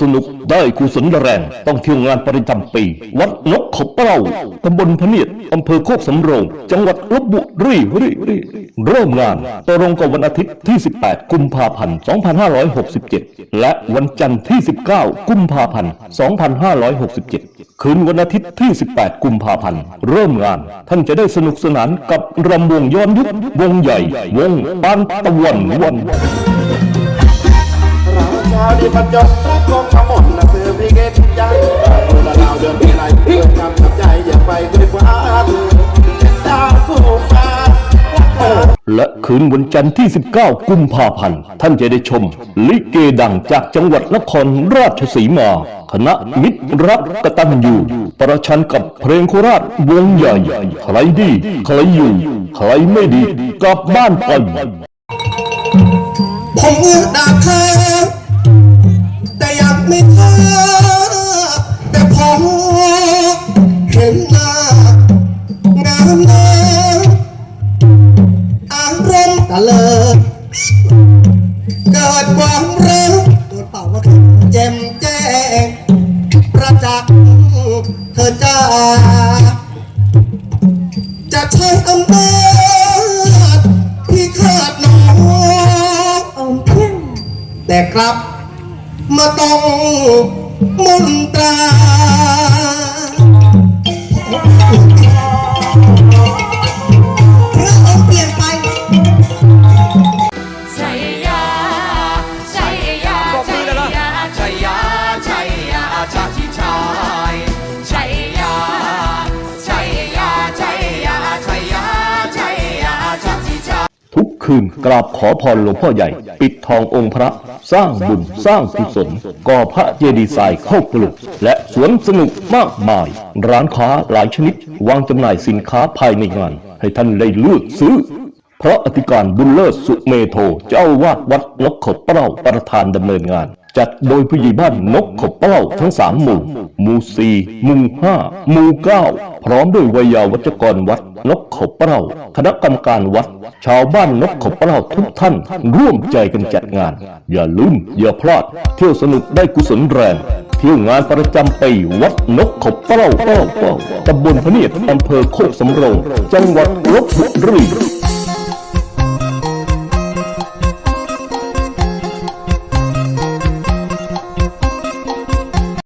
สนุกได้กุศลแรง ต้องเที่ยวงานประจำปี วัดนกขาเปล่าตำบลพเนียดอำเภอโคกสำโรง จังหวัดลบบุรีรีรีเริ่มงานตรงกับวันอาทิตย์ที่ 18 กุมภาพันธ์ 2567 และวันจันทร์ที่ 19 กุมภาพันธ์ 2567 คืนวันอาทิตย์ที่ 18 กุมภาพันธ์ เริ่มงาน ท่านจะได้สนุกสนานกับรำวงย้อนยุค วงใหญ่ วงปานตะวันวันเราชาวกขมนนะคือพิเกตใจดูละดาวเดือนปีไรเพื่อทำกับใจอย่าไปด้วยฟ้าเป็นดาผู้ฟ้าและคืนวันจันทร์ที่ 19 กุมภาพันธ์ ท่านจะได้ชม ลิเกดังจากจังหวัดนครราชสีมา คณะมิตรรักกตัญญูประชันกับเพลงโคราชวงใหญ่ ใครดี ใครอยู่ ใครไม่ดี กลับบ้านไปผมดาบเธอ ไม่เธอแต่พอเห็นหน้างามเลิศอารมณ์ตะเลิดเกิดความรักตัวเป่าว่าแจ่มแจ้งประจักษ์เธอจ้าจะใช้อำนาจที่ขาดน้องอมเพียงแต่กลับ มาต้องมนตรา คืนกราบขอพรหลวงพ่อใหญ่ ปิดทององค์พระ สร้างบุญสร้างกุศลก่อพระเจดีย์ทรายเข้าปลุก และสวนสนุกมากมาย ร้านค้าหลายชนิด วางจำหน่ายสินค้าภายในงาน ให้ท่านได้เลือกซื้อ พระอธิการบุญเลิศสุเมโทเจ้าวาดวัดนกขบเป้าประธานดำเนินงาน จัดโดยผู้ใหญ่บ้านนกขบเป้าทั้งสามหมู่ หมู่สี่หมู่ห้าหมู่เก้าพร้อมด้วยวิยาวัจกรวัดนกขบเป้าคณะกรรมการวัด ชาวบ้านนกขบเป้าทุกท่าน ร่วมใจกันจัดงาน อย่าลืมอย่าพลาด เที่ยวสนุกได้กุศลแรงเที่ยวงานประจำปีวัดนกขบเป้าเป้าเป้าตำบลพะเนียดอำเภอโคกสำโรง จังหวัดลบบุรี